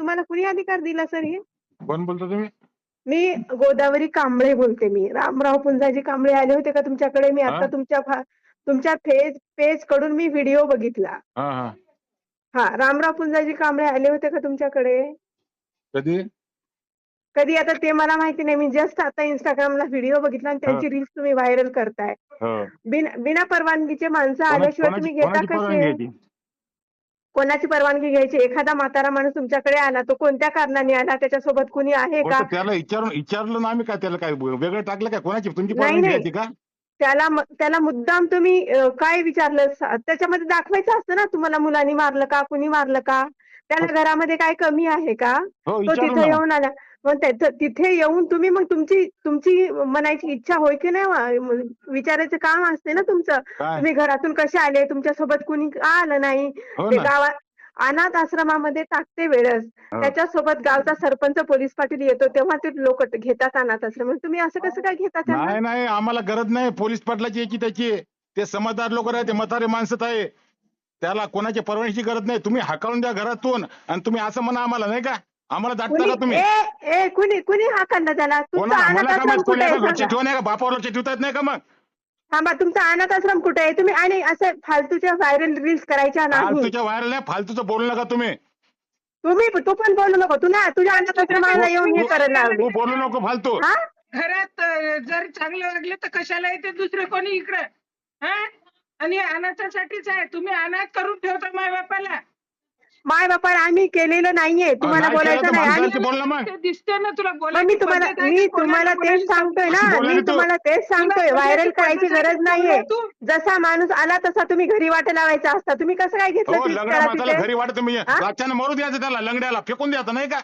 तुम्हाला कुणी अधिकार दिला सर हे? कोण बोलतो तुम्ही? मी गोदावरी कांबळे बोलते मी. रामराव पुंजाजी कांबळे आले होते का तुमच्याकडे? मी आता? तुमच्या फा- तुमच्या पेज पेजकडून मी व्हिडिओ बघितला. हा हा. हा रामराव पुंजाजी कांबळे आले होते का तुमच्याकडे? कधी? कधी? आता ते मला माहिती नाही. मी जस्ट आता इंस्टाग्रामला व्हिडिओ बघितला आणि त्यांची रील्स तुम्ही व्हायरल करताय. हो. बिना बिना परवानगीचे माणसं कोणा- आल्याशिवाय तुम्ही घेता कोणाची परवानगी आहे कसे ती? कोणाची परवानगी घ्यायची? एखादा म्हातारा माणूस तुमच्याकडे आला तो कोणत्या कारणाने आला? त्याच्यासोबत कुणी आहे हो, का? त्याला विचारून विचारलं ना आम्ही काय त्याला काय वेगळं टाकलं काय कोणाची तुमची परवानगी नाही. घ्यायची का? त्याला म- त्याला मुद्दाम तुम्ही अ, काय विचारलं? स- त्याच्यामध्ये दाखवायचं असतं ना तुम्हाला मुलांनी मारलं का? कुणी मारलं का? त्याला घरामध्ये काय कमी आहे का? हो तो विचारू तिथे ना. येऊन आला. मग तिथे येऊन तुम्ही मग तुमची तुमची म्हणायची इच्छा होय की नाही विचारायचं काम असते ना तुमचं? तुम्ही घरातून कसे आले? तुमच्यासोबत कुणी का आलं नाही? हो ते गावात अनाथ आश्रमामध्ये टाकते वेळेस हो. त्याच्यासोबत गावचा सरपंच पोलीस पाटील येतो तेव्हा ते लोक घेतात अनाथ आश्रम. तुम्ही असं कसं काय घेता त्यांना? नाही नाही आम्हाला गरज नाही. पोलीस पाटलाची याची त्याची ते समजदार लोक राहते म्हातारे माणसं आहे. त्याला कोणाची परवानगीची गरज नाही. तुम्ही हाकाळून द्या घरातून आणि तुम्ही असं म्हणा आम्हाला नाही का? आम्हाला दाटता का कुणी तुम्ही? ए ए कुणी कुणी हा काढला त्याला? तुमचा कोणा अनाथ मला काय आश्रम माहीत? कुठे आहे कोणी लक्ष सांगा? ठेवून आहे का बापावर लक्ष ठेवता येत नाही का मग? थांबा तुमचा अनाथ आश्रम कुठे आहे? तुम्ही आणि असे फालतूच्या व्हायरल रील्स करायच्या नाही फालतूच्या व्हायरल नाही फालतूचं बोलू नका तुम्ही. तुम्ही तू पण बोलू नको. तू ना तुझ्या अनाथ आश्रमाला येऊन हे करायला तू बोलू नको फालतू. हा? घरात अ, जर चांगलं वागले तर कशाला येते दुसरे कोणी इकडं? हा? आणि अनाथासाठीच आहे. तुम्ही अनाथ करून ठेवता माय बापाला माय बापा आम्ही केलेलं नाहीये तुम्हाला नाही केलं बोलायचं तर नाही बोल ना मग दिसते ना तुला मग बोलायची मी तुम्हाला पद्धत आहे मी? तुम्हाला तेच सांगतोय ना मी तू. तुम्हाला तेच सांगतोय व्हायरल करायची आहे गरज? नाहीये तू. जसा माणूस आला तसा तुम्ही घरी वाट लावायचा असता तुम्ही कसं काय घेतलं हो तिथे? घरी वाटत तुम्ही हा? रातच्यानं मरू द्यायचं त्याला लंगड्याला फेकून द्यायचं नाही का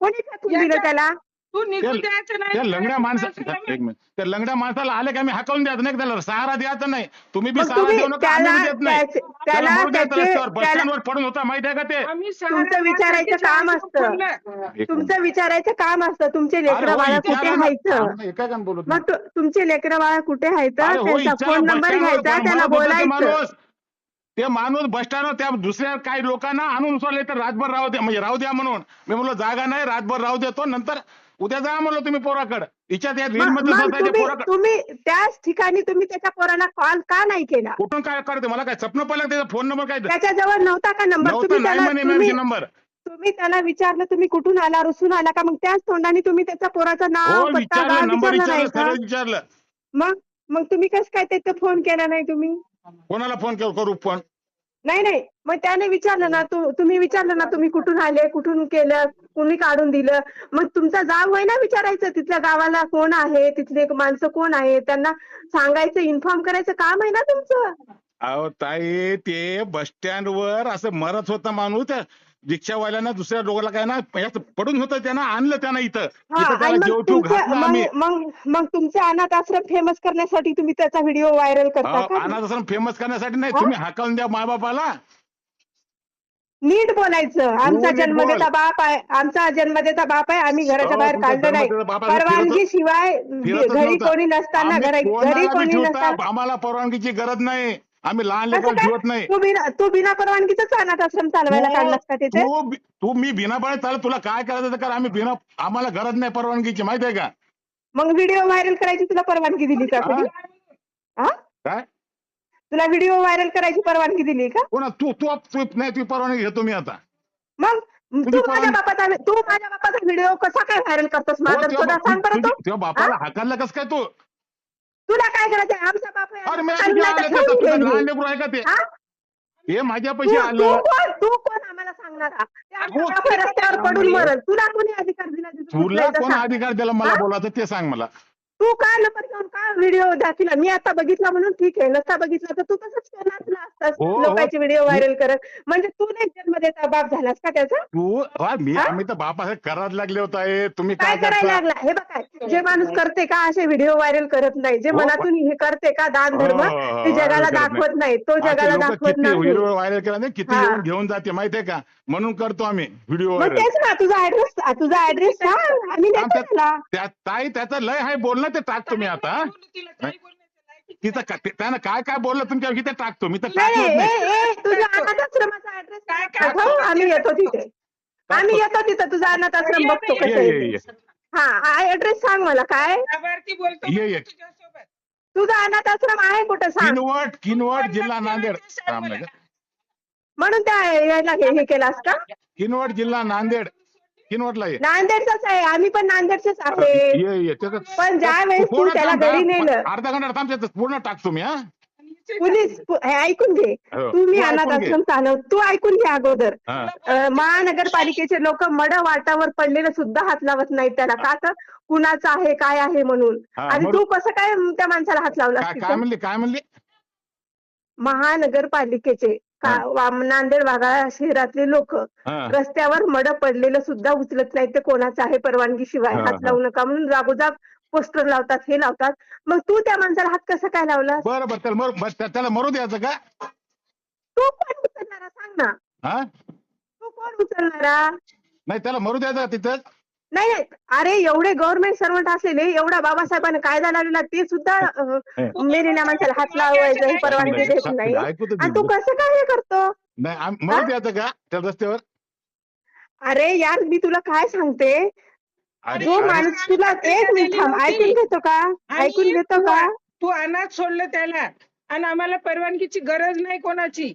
कोणी फेकून दिलं त्याला तू निघून त्या- द्यायचं नाही त्या लंगड्या माणसा माणसाला एक मिनिट. त्या लंगड्या माणसाला आले का? मी हाकलून द्यायचं नाही का त्याला? सहारा द्यायचा नाही. तुम्ही बी मग सहारा तुम्ही देऊ नका आम्ही त्याला बी देत नाही. त्याचे- त्याला त्याला मरू द्यायचं त्याचे- रस्त्यावर. बस त्याला- स्टँडवर पडून होता माहिती आहे का ते? आम्ही तुमचं विचारायचं काम असतं. खोललं. एक मिनिट. तुमचं विचारायचं काम असतं. तुमचे अरे लेकरं हो, बाळा कुठे आम्ही एका बोलत मग तु- तुमचे लेकरं बाळा कुठे आहेत अरे हो, त्यांचा फोन नंबर घ्यायचा कोण त्यांना मला बोलतं ते बोलायचं. माणूस. ते माणूस बस स्टँडवर त्या दुसऱ्या काही लोकांना आणून सोडले तर रातभर राहू द्या म्हणजे राहू द्या म्हणून. मी म्हणलो जागा नाही रातभर राहू देतो नंतर उद्या जा म्हणलो तुम्ही पोराकडे. हिच्यात या रील मग मध्ये मग स्वतःच्या तुम्ही पोराकडे. तुम्ही त्याच ठिकाणी तुम्ही त्याच्या पोराला कॉल का नाही केला? कुठून काय करते? मला काय स्वप्न पडलं त्याचा फोन नंबर काय? त्याच्याजवळ नव्हता का नंबर नव्हतं तुम्ही नाही त्याला म्हणे तुम्ही मॅमची नंबर तुम्ही त्याला विचारलं तुम्ही कुठून आला रुसून आला का? मग त्याच तोंडाने तुम्ही त्याच्या पोराचं नाव पत्ता विचारलं? गाव नंबर विचारलं नाही विचारलं का? सगळं विचारलं. मग मग तुम्ही कसं काय त्याचा फोन केला नाही तुम्ही? कोणाला फोन करू फोन नाही नाही. मग त्याने विचारलं ना तू तुम्ही विचारलं ना तुम्ही कुठून आले कुठून केलं कुणी काढून दिलं? मग तुमचा गाव होय ना विचारायचं तिथल्या गावाला कोण आहे तिथले माणसं कोण आहे त्यांना सांगायचं इन्फॉर्म करायचं काम आहे ना तुमचं? अहो ताई ते बस स्टँड वर असं मरत होता माणूस. रिक्षावाल्यानं दुसऱ्या लोकांना काय ना याचं पडून होतं त्यानं आणलं त्यानं इथं. हा इथं आणि त्याला मग जेव ठेव तुमचं घातलं मग आम्ही. मग मग तुमचे अनाथ आश्रम फेमस करण्यासाठी तुम्ही त्याचा व्हिडिओ व्हायरल करता का? अनाथ आश्रम फेमस करण्यासाठी नाही हा? तुम्ही हाकावून द्या मायबापाला. नीट बोलायचं. आमचा नीट जन्मदेता. बाप आहे. आमचा जन्मदेता बाप आहे. आम्ही घराच्या बाहेर काढलं नाही. परवानगी शिवाय घरी. कोणी नसताना घरी कोणी नसताना आम्हाला परवानगीची गरज नाही. आम्ही लहान लेकर? ठेवत नाही. तू बिना तू बिना परवानगीच अनाथ आश्रम चालवायला तू- काढलास का तिथे? तू बी- तू मी बिना पाणी चाल तुला काय करायचं ते कर. आम्ही बिना आम्हाला गरज नाही परवानगीची माहिती आहे का? मग व्हिडिओ व्हायरल करायची तुला परवानगी दिली का हा? कुणी हा काय? तुला व्हिडिओ व्हायरल करायची परवानगी दिली का? कोणा तू तू तू नाही ती परवानगी घेतो मी आता. मग तू माझ्या बापाचा तू माझ्या बापाचा व्हिडिओ कसा काय व्हायरल करतोस? हो, माझा बा- सांग बरं तू. बापाला हाकारलं कसं काय तू? तुला काय करायचं आमचा बाप आहे, अरे मी आम्ही आधी आता आलं ठेवून ते तुझं घेऊ. लहान लेकरू आहे का ते. हा? हे माझ्या तू पैसे तू आलं कोण? तू कोण आम्हाला सांगणार? ते आमचा हो. बाप आहे, रस्त्यावर पडून मरल तुला कोणी अधिकार दिला? तिथं तुला कोण. अधिकार दिला? मला हा? बोलायचं ते सांग मला. तू काय नंबर घेऊन का व्हिडिओ दाखविला मी आता बघितला म्हणून ठीक आहे. नसता बघितला तर तू तसंच करणार असतास हो, हो. लोकांचे व्हिडिओ व्हायरल करत. म्हणजे तू नाही जन्म देता बाप झालास का त्याचा? तू हा, मी हा? आम्ही तर बापासाहेब करायला लागले होत आहे तुम्ही काय काय करायला करता? लागला? हे बघा जे माणूस करते का असे व्हिडिओ व्हायरल करत नाही? जे हो, मनातून हे करते का दान धर्म हो, हो, हो, ते जगाला viral करत दाखवत नाही. तो असे जगाला लोकं दाखवत किती नाही. व्हिडिओ व्हायरल केला नाही किती हा. येऊन घेऊन जाते माहितीये का? म्हणून करतो आम्ही व्हिडिओ मग तेच ना तुझा ऍड्रेस तुझा ऍड्रेस सांग. आम्ही देतो तुला त्या ताई त्याचं लय हाय बोलणं ते टाकतो मी आता तिचं त्यानं काय काय बोललं तुमच्या ते टाकतो मी तर नाही टाकलंच ए नाही ए तुझ्या अनाथ आश्रमाचा ऍड्रेस काय- काय- आम्ही येतो तिथे. आम्ही येतो तिथं तुझा अनाथ आश्रम बघतो कसं. हा ऍड्रेस सांग मला काय? ये, तुझा अनाथ आश्रम आहे कुठं सांग. किनवट किनवट जिल्हा नांदेड. रामनगर. म्हणून त्या यायला हे हे केलास का किनवट जिल्हा नांदेड. किनवटला ये. नांदेडचाच आहे. आम्ही पण नांदेडचेच आहे ये ये त्याचं- पण ज्या वेळेस तू पूर्ण त्याला घरी. नेलं. अर्धा घंटा थांबते पूर्ण टाक तुम्ही हा. पोलीस हे ऐकून घे. हो. तुम्ही तू अनाथ ऐकून घे. आश्रम चालव. तू ऐकून घे अगोदर. हा. अं, महानगरपालिकेचे लोक मड वाटावर पडलेले सुद्धा हात लावत नाहीत त्याला. का तर कुणाचं आहे काय आहे म्हणून? हा, आणि मग- तू कसं काय त्या माणसाला हात लावला काय काय म्हणली काय म्हणली? महानगरपालिकेचे नांदेड वाघाळा शहरातले लोक. रस्त्यावर मड पडलेलं सुद्धा उचलत नाहीत. ते कोणाचं आहे परवानगी शिवाय हात. लावू नका म्हणून जागोजाग पोस्टर लावतात हे लावतात. मग तू त्या माणसाला हात कसा काय लावला बरं बरं. त्याला मरू द्यायचं का? तू कोण उचलणारा? सांग ना. तू कोण उचलणारा? नाही त्याला मरू द्यायचं तिथं? नाही नाही. अरे एवढे गव्हर्नमेंट सर्वंट असलेले एवढा बाबासाहेबांना कायदा लावलेला ते सुद्धा मेलेल्या माणसाला हात लावायचं ही परवानगी देत नाही. आणि तू. कसं काय हे करतो? नाही आम- मरू? द्यायचं का? त्या रस्त्यावर? अरे यार मी तुला काय सांगते? जो माणूस तुला एक मिनिट थांब. ऐकून घेतो का? ऐकून घेतो का? तू अनाथ सोडलं त्याला. आणि आम्हाला परवानगीची गरज नाही कोणाची.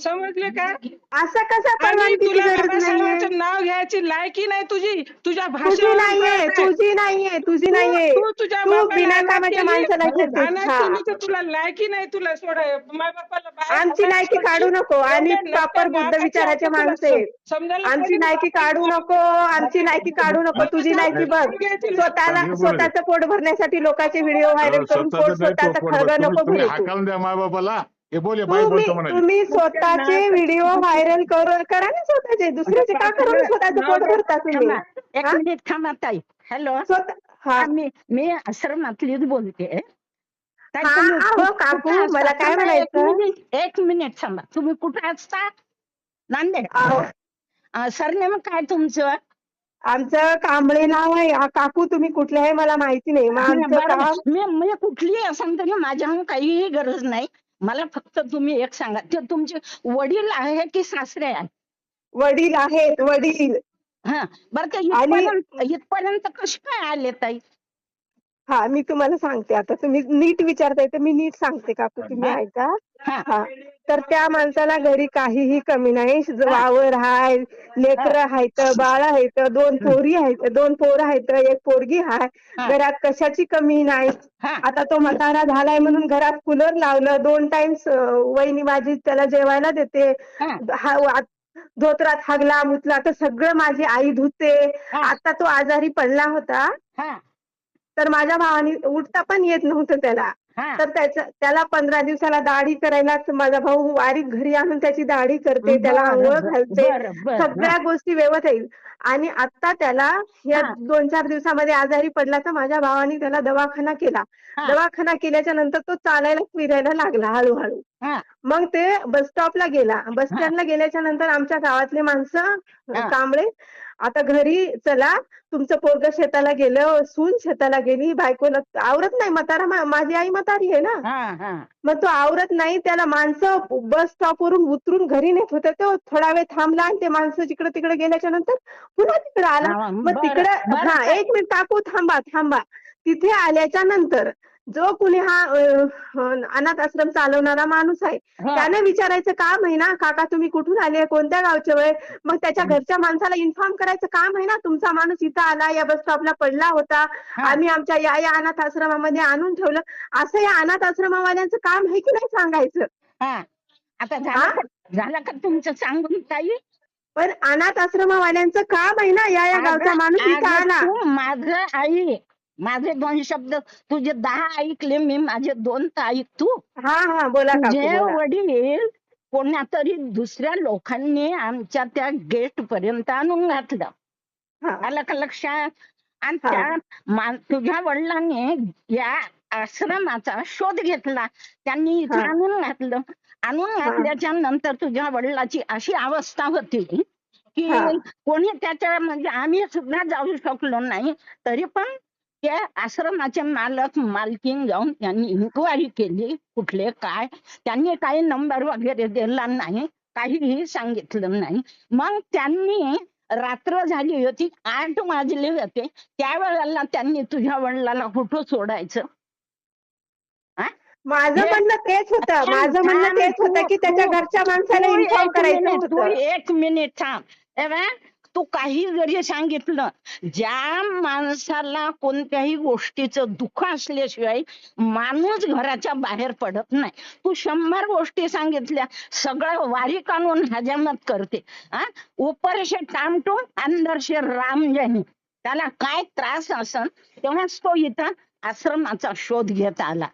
समजले का? असं कसं आणि परवानगीची तुला गरज नाहीये? बाबासाहेबांचं नाव घ्यायची लायकी नाही तुझी. तुझ्या तुझी भाषेवर नाहीये तुझी नाहीये तुझी नाहीये. तू तुझ्या तू बापाला बिना अनाथ कामाच्या केली, माणसाला घेतेस. अनाथ हा. केली तर तुला लायकी नाही तुला सोडाय माय बापाला बाहेर आमची सोडली. काढू नको. आणि एवढ्या प्रॉपर बुद्ध विचाराचे तुला माणसं आहेत. सम- समजायला आमची पाहिजे बापाची काढू नको. आमची लायकी काढू नको. तुझी लायकी बघ. स्वतःला. स्वतःचं पोट भरण्यासाठी लोकांचे व्हिडिओ व्हायरल करून स्वतःचं पोट नाही स्वतःचं पोट खरं भर. नको तुम्ही- तुम्ही भरू तू. द्या माय बापाला हे बोल हे बाई तुम्ही बोलतो म्हणाले. तुम्ही स्वतःचे व्हिडिओ व्हायरल करू करा ना स्वतःचे. दुसऱ्याचे का करून स्वतःचं पोट भरता तुम्ही? थांबा. एक हा? मिनिट थांबा ताई. हॅलो. स्वतः हा. मी मी आश्रमातलीच बोलते. ताई, हा, तुम्ही अहो, काकू, असता? मला काय थांबा, एक म्हणायचं? मिनिट एक मिनिट थांबा. तुम्ही कुठे असता? नांदेड. अहो, सरनेम काय तुमचं? आमचं कांबळे नाव आहे. आ, काकू तुम्ही कुठले आहे? मला माहिती नाही. मग आमचं बरं, काम मी मी कुठलीही असेल तरी माझ्याहून काहीही गरज नाही. मला फक्त तुम्ही एक सांगा. ते तुमचे वडील आहे की सासरे आहे वडील आहेत. वडील. हा. बरं ते आणि- इथपर्यंत इथपर्यंत कसे काय आले ताई? हा मी तुम्हाला सांगते आता. तुम्ही नीट विचारताय तर मी नीट सांगते काकू. तुम्ही हा. ऐका. हा. हा. तर त्या माणसाला घरी काहीही कमी नाही. वावर हाय लेकरं आहेत बाळ आहेत दोन पोरी आहेत दोन पोरं आहेत एक पोरगी हाय. घरात कशाची कमी नाही. आता तो म्हातारा झालाय म्हणून घरात कूलर लावलं. दोन टाइम्स वहिनी माझी त्याला जेवायला देते. धोत्रात हागला मुतला तर सगळं माझी आई धुते. आता तो आजारी पडला होता. हा. तर माझ्या भावाने उठता पण येत नव्हतं त्याला. तर त्याच्या त्याला पंधरा दिवसाला दाढी करायला माझा भाऊ वारीत घरी आणून त्याची दाढी करते त्याला आंघोळ घालते. सगळ्या गोष्टी व्यवस्थित आहेत आणि आता त्याला या. दोन चार दिवसामध्ये आजारी पडला तर माझ्या भावाने त्याला दवाखाना केला. दवाखाना केल्याच्यानंतर तो चालायला फिरायला लागला हळूहळू मग ते बस स्टॉपला गेला बस. स्टँडला गेल्याच्यानंतर आमच्या गावातले माणसं. कांबळे आता घरी चला तुमचं पोरग शेताला गेलं सून शेताला गेली बायकोला आवरत नाही म्हातारा माझी आई म्हातारी आहे ना. हा हा. मग तो आवरत नाही त्याला माणसं बस स्टॉप वरून उतरून घरी नेत होते तो थोडा वेळ थांबला आणि ते माणसं जिकडे तिकडे गेल्याच्यानंतर पुन्हा तिकडे आला. मग तिकडे. हा एक मिनिट काकू थांबा थांबा. तिथे आल्याच्यानंतर जो कुणी हा अनाथ आश्रम चालवणारा माणूस आहे. त्याने विचारायचं काम आहे ना काका तुम्ही कुठून आले? कोणत्या गावचे वय? मग त्याच्या घरच्या माणसाला इन्फॉर्म करायचं काम आहे ना तुमचा माणूस इथं आला या बस स्टॉपला पडला होता. आम्ही आमच्या या या अनाथ आश्रमामध्ये आणून ठेवलं. असं या अनाथ आश्रमावाल्यांचं काम आहे की नाही सांगायचं? आता? झालं का तुमचं सांगून ताई? पण अनाथ आश्रमावाल्यांचं काम आहे ना या या गावचा माणूस इथं आला. माझं आई. माझे दोन शब्द तुझे दहा ऐकले मी माझे दोन तर ऐक तू हा हा बोला तुझे. वडील कोण्या तरी दुसऱ्या लोकांनी आमच्या त्या गेट पर्यंत आणून घातलं हा, आलं का लक्षात आणि. त्या तुझ्या वडिलांनी या आश्रमाचा शोध घेतला त्यांनी इथं. आणून घातलं आणून. घातल्याच्या नंतर तुझ्या वडिलाची अशी अवस्था होती की. कोणी त्याच्या म्हणजे आम्ही सुद्धा जाऊ शकलो नाही तरी पण त्या आश्रमाचे मालक मालकीन जाऊन त्यांनी इन्क्वायरी केली कुठले काय? त्यांनी काही नंबर वगैरे दिला नाही काहीही सांगितलं नाही. मग त्यांनी रात्र झाली होती आठ वाजले होते. त्यावेळेला त्यांनी तुझ्या वडिलाला कुठं सोडायचं? माझं म्हणणं तेच होतं. माझं म्हणणं तेच होतं की त्याच्या घरच्या माणसाला इन्फॉर्म करायचं एक मिनिट थांब. तू काही जरी सांगितलं ज्या माणसाला कोणत्याही गोष्टीचं दुःख असल्याशिवाय माणूस घराच्या बाहेर पडत नाही. तू शंभर गोष्टी सांगितल्या सगळं वारी कानून हजामत करते. हा? उपरशे टामटूम अंदरशे राम ज्यांनी त्याला काय त्रास असन? तेव्हाच तो इथं आश्रमाचा शोध घेत आला.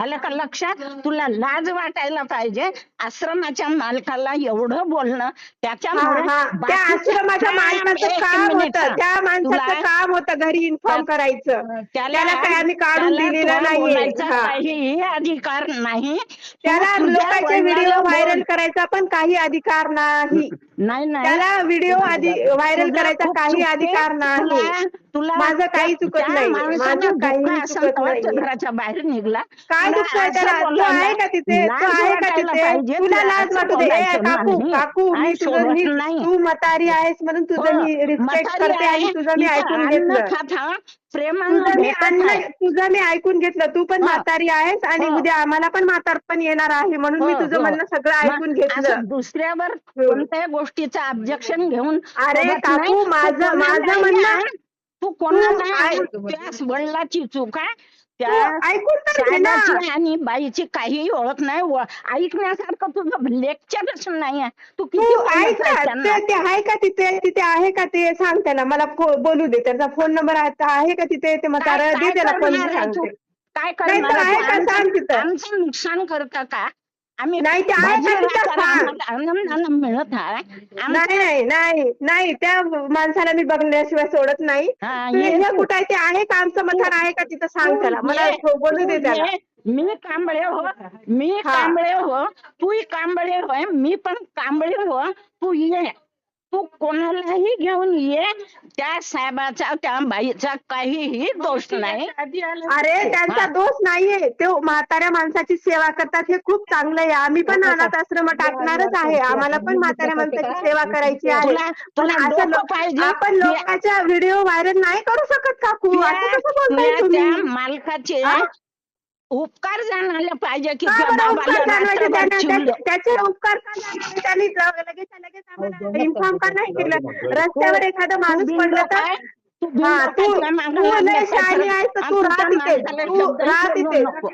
आलं का लक्षात? तुला लाज वाटायला पाहिजे. आश्रमाच्या मालकाला एवढं बोलणं त्याच्यामुळे हा, हा. त्या बाकीच्या- आश्रमाच्या मालकाचं काम होतं. त्या माणसाचं काम होतं घरी इन्फॉर्म करायचं. त्याला काय आम्ही काढून दिलेलं हा. काहीही अधिकार नाही. त्याला लोकांचे व्हिडिओ. व्हायरल करायचा पण काही अधिकार नाही. नाही नाही त्याला व्हिडिओ आधी व्हायरल करायचा खूप काही चुकते. अधिकार नाही तुला- तुला माझं काही चुकत त्या नाही. माझं काही चुकत तो नाहीये. घराच्या बाहेर निघला काय तुला दुःख आहे असं त्याला तो बोलायला आहे का तिथे लाज तो आहे का वाटायला तिथे पाहिजे, तुला तुला लाज असं वाटू दे ए, बोलायचं काकू नाही. काकू मी तुझं मी सोबत नाही. तू म्हातारी आहेस म्हणून तुझं हो, मी रिस्पेक्ट म्हातारी करते आणि तुझं मी इथं ऐकून अन्न घेतलं खात हा, प्रेमानं तुझं मी भेटत अन्न आहे. तुझं मी ऐकून घेतलं तू पण हो. म्हातारी आहेस आणि हो. उद्या आम्हाला पण म्हातारपण येणार आहे म्हणून मी हो, तुझं हो. म्हणणं सगळं मग ऐकून घेतलं दुसऱ्यावर हो. कोणत्याही गोष्टीचं ऑब्जेक्शन घेऊन अरे काकू, माझं- माझं म्हणणं- आहे. तू कोणाला वडिलाची चूक आहे? त्या आणि बाईची काहीही ओळख नाही. ऐकण्यासारखं तुझं लेक्चरच नाही आहे. तू किती आहे त्यांना? का तिथे? तिथे आहे का ते? सांग त्याला मला बोलू दे. त्याचा फोन नंबर आहे का तिथे? ते मग दे त्याला फोन काय करणार आहे का? तू? सांग तिथं. आमचं नुकसान करता का? आम्ही नाही ते आहे तिथं सांग. आम्हाला मिळत नाही नाही नाही नाही त्या माणसाला मी बघण्याशिवाय सोडत नाही हा, तू ये तू. कुठं आहे ते आहे का आमचं मथार आहे का तिथं सांग त्याला मला ये, बोलू दे तू त्याला ये. मी कांबळे हो मी हा. कांबळे हो तूही कांबळे होय मी पण कांबळे हो तू ये तू कोणालाही घेऊन ये. त्या साहेबाचा त्या बाईचा काहीही दोष नाही. अरे त्यांचा हा. दोष नाहीये. ते म्हाताऱ्या माणसाची सेवा करतात हे खूप चांगलं आहे. आम्ही पण अनाथ आश्रम टाकणारच आहे. आम्हाला पण म्हाताऱ्या माणसाची सेवा करायची आहे. पण असं पाहिजे. आपण लोकांच्या व्हिडिओ व्हायरल नाही करू शकत काकू असं कसं बोलताय तुम्ही? मालकाचे? उपकार जाणायला पाहिजे की बाबाला त्याचे उपकार का जाणवायचे? त्यांनी लगेच लगेच आम्हाला इन्फॉर्म का नाही केलं रस्त्यावर एखादा माणूस पडलं तर आहे? तू हा आहे, लय. आहेस तर आणि तू राहा तिथे माणसाला तू शब्द राहा बोलू तिथे नको.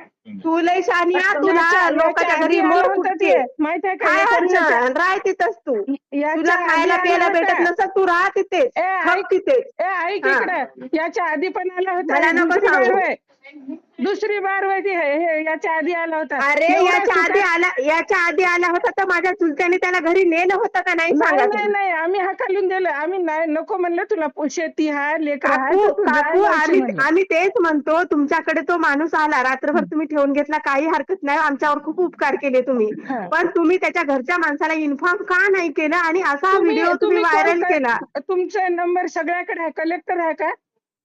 तू लय आहे तू याच्या- राहा याच्या लोकांच्या आधी घरी आलं मोर होतं फुटते ते. माहीत आहे का काय याच्या राह तिथंच तू याच्या तुला आधी खायला आलं प्यायला होतं. भेटत नसत तू राहा तिथेच ए, ऐक- तिथेच ए ऐक हा. इकडे याच्या आधी पण आला होता मला नको दुसरी बार सांगू. दुसरी बार हे- हे याच्या आधी आला होता. अरे एवढा याच्या आधी आला याच्या आधी आला होता तर माझ्या चुलत्याने त्याला घरी नेलं होतं का? नाही सांगा नाही तुम्ही. नाही नाही आम्ही हाकालून दिलं. आम्ही नाही नको म्हणलं तुला पो- शेती हा लेकर काकू काकू आम्ही आम्ही तेच म्हणतो तुमच्याकडे तो माणूस आला रात्रभर तुम्ही ठेवून घेतला काही हरकत नाही आमच्यावर खूप उपकार केले तुम्ही. हा. पण तुम्ही त्याच्या घरच्या माणसाला इन्फॉर्म का नाही केलं? आणि असा व्हिडिओ तुम्ही व्हायरल केला. तुमचा नंबर सगळ्याकडे आहे कलेक्टर आहे का?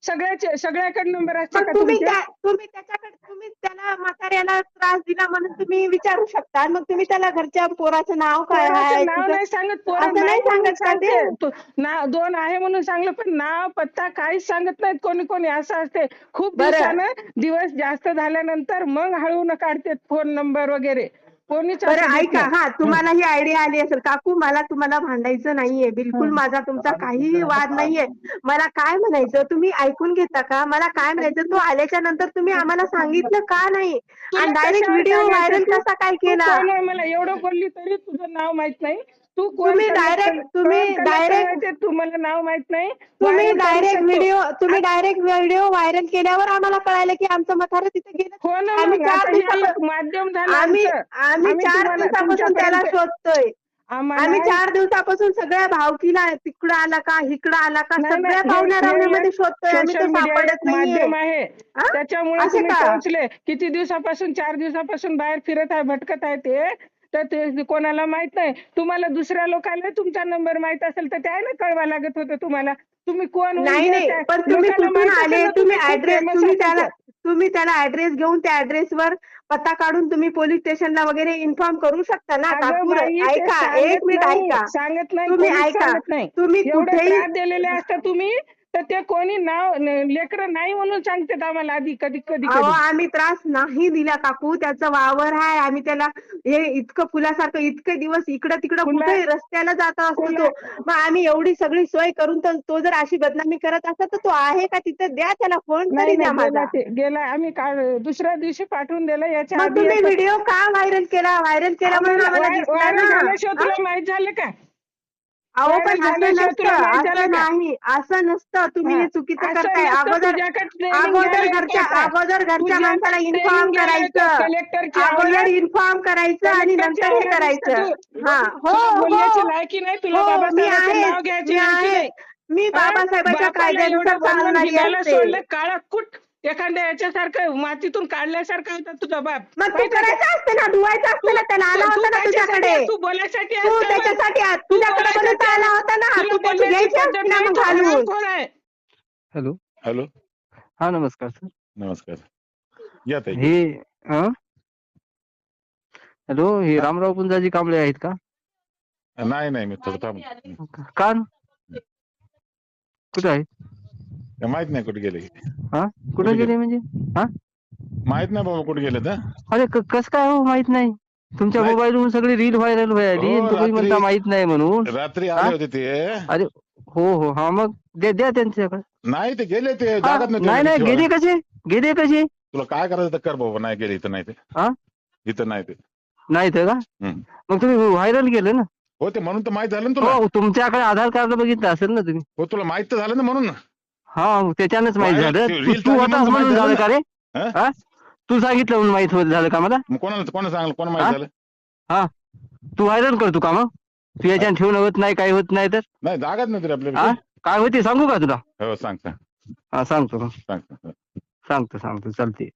सगळ्याचे सगळ्याकडे नंबर असते मग का तुम्ही तुम्ही त्याच्याकडे तुम्ही त्याला म्हाताऱ्याला त्रास दिला म्हणून तुम्ही विचारू शकता मग तुम्ही त्याला घरच्या पोराचं नाव काय आहे पोराचं नाव नाही सांगत पोरं असं नाही सांगत? सांगते. ना दोन आहे म्हणून सांगलं पण नाव पत्ता काहीच सांगत नाहीत कोणी कोणी असं असते खूप. दिवसानं दिवस जास्त झाल्यानंतर मग हळून काढते फोन नंबर वगैरे कोणीच बरं ऐका. हा तुम्हाला ही आयडिया आली असेल. काकू मला तुम्हाला भांडायचं नाहीये. बिलकुल माझा तुमचा काहीही वाद नाहीये. मला काय म्हणायचं? तुम्ही ऐकून घेता का? मला काय म्हणायचं? तो आल्याच्यानंतर तुम्ही आम्हाला सांगितलं का नाही? आणि डायरेक्ट व्हिडिओ? व्हायरल कसा काय केला? मला एवढं बोलली तरी तुझं नाव माहीत नाही. तू तुम्ही direct- तुम्ही कोण collector direct- आहे? ते तू मला नाव माहीत नाही. तुम्ही डायरेक्ट. व्हिडिओ तुम्ही डायरेक्ट व्हिडिओ व्हायरल केल्यावर आम्हाला कळालं की आमचं मथार तिथे गेलं. हो आम्ही चार दिवसापासून आम्ही. आम्ही चार तुम्हाला- दिवसापासून त्याला शोधतोय. आम्ही चार दिवसापासून सगळ्या भावकीला तिकडं आला का इकडं आला का सगळ्या नाही, पाहुण्या रावण्यामध्ये एक शोधतोय आम्ही तो सापडत नाहीये. आहे. हा? त्याच्यामुळे? पोहोचले. किती दिवसापासून? चार दिवसापासून बाहेर फिरत आहे भटकत आहे ते. तर ते कोणाला माहीत नाही तुम्हाला दुसऱ्या लोकांना तुमचा नंबर माहीत असेल तर त्याला कळवा लागत होतं तुम्हाला तुम्ही कोण नाही नाही? पण तुम्ही कुठून आले तुम्ही ऍड्रेस तुम्ही त्याला. तुम्ही त्याला ऍड्रेस घेऊन त्या ऍड्रेसवर पत्ता काढून तुम्ही पोलीस स्टेशनला वगैरे इन्फॉर्म करू शकता ना ऐका एक मिनिट ऐका सांगत नाही तुम्ही ऐका. तुम्ही कुठेही दिलेले असता तुम्ही तर ते कोणी नाव लेकर नाही म्हणून सांगतात आम्हाला आधी कधी कधी अहो आम्ही त्रास नाही दिला काकू त्याचं वावर आहे. आम्ही त्याला हे इतकं फुलासारखं इतके दिवस इकडं तिकडं फुला- कुठे रस्त्याला जात असतो तो. मग आम्ही एवढी सगळी सोय करून तर तो जर अशी बदनामी करत असता तर तो आहे का तिथं? द्या त्याला फोन नाही तरी द्या नाही, माझा. गेला ते गेला आम्ही काढ दुसऱ्या दिवशी पाठवून दिला याच्या मग आधी तुम्ही एक- व्हिडिओ का व्हायरल केला? व्हायरल केला म्हणून आम्हाला दिसला व्हायरल ना. झाल्याशिवाय तुला माहीत झालं का? अहो पण असं नसतं असं? नाही असं नसतं. तुम्ही हे. चुकीचं करताय. अगोदर अगोदर घरच्या? अगोदर घरच्या माणसाला इन्फॉर्म करायचं. अगोदर इन्फॉर्म करायचं आणि नंतर हे करायचं. हा. हो हो. हो मी आहे. मी? बाबासाहेबाच्या कायद्यानुसार चालणारी असते. काळा कुठ? एखाद्या याच्यासारखं मातीतून काढल्यासारखं होता तुझा बाप. मग तू? करायचं असतं ना धुवायचं असतं ना त्याला आला तू होता ना तुझ्याकडे? तू बोलायसाठी तू? त्याच्यासाठी आ- तू तुझ्याकडे बोलायसाठी बोलत आला होता ना तू त्याची घ्यायची असती ना नाही, मग घालून. हॅलो. हॅलो. हा नमस्कार सर. नमस्कार. या ताई. हे अं? हॅलो हे रामराव पुंजाजी कांबळे आहेत का? नाही नाही मी थोडं थांब. का कुठे आहे? माहीत नाही कुठे गेले. हा? कुठे गेले म्हणजे? माहीत नाही बाबा कुठे गेले तर अरे कस काय हो माहीत नाही? तुमच्या नाही. मोबाईलवरून सगळी रील व्हायरल व्हायली हो, तुम्ही म्हणता माहीत नाही म्हणून. रात्री हा? आले होते ते. अरे हो हो. हा मग द्या त्यांच्याकडे. नाही ते गेले ते. हा, जागत नाही नाही ते गेले कसे? गेले कसे? तुला काय करायचं तर कर बाबा. नाही गेले इथं नाही ते. हा? इथं नाही ते. नाही तर का. मग तुम्ही व्हायरल केलं ना? हो ते म्हणून तर माहीत झालं ना तुला. हो तुमच्याकडे आधार कार्ड बघितलं असेल ना तुम्ही. हो तुला माहीत तर झालं ना म्हणून. हा त्याच्यानंच माहीत झालं. ते होतास म्हणून म्हणून माहीत झालं झालं का रे? हा? हा? तू सांगितलं म्हणून माहीत होत झालं का मला? मग कोणाला कोणा सांगलं? कोणा माहीत हा? झालं? तू व्हायरल करतो का मग? तू याच्यानं ठेवणं होत नाही काही होत नाही तर? नाही जागाच नाही तरी हा? काय होते? सांगू का तुला? हो सांग सांग. हा सांगतो. सांग सांग. सांगतो सांगतो. चालते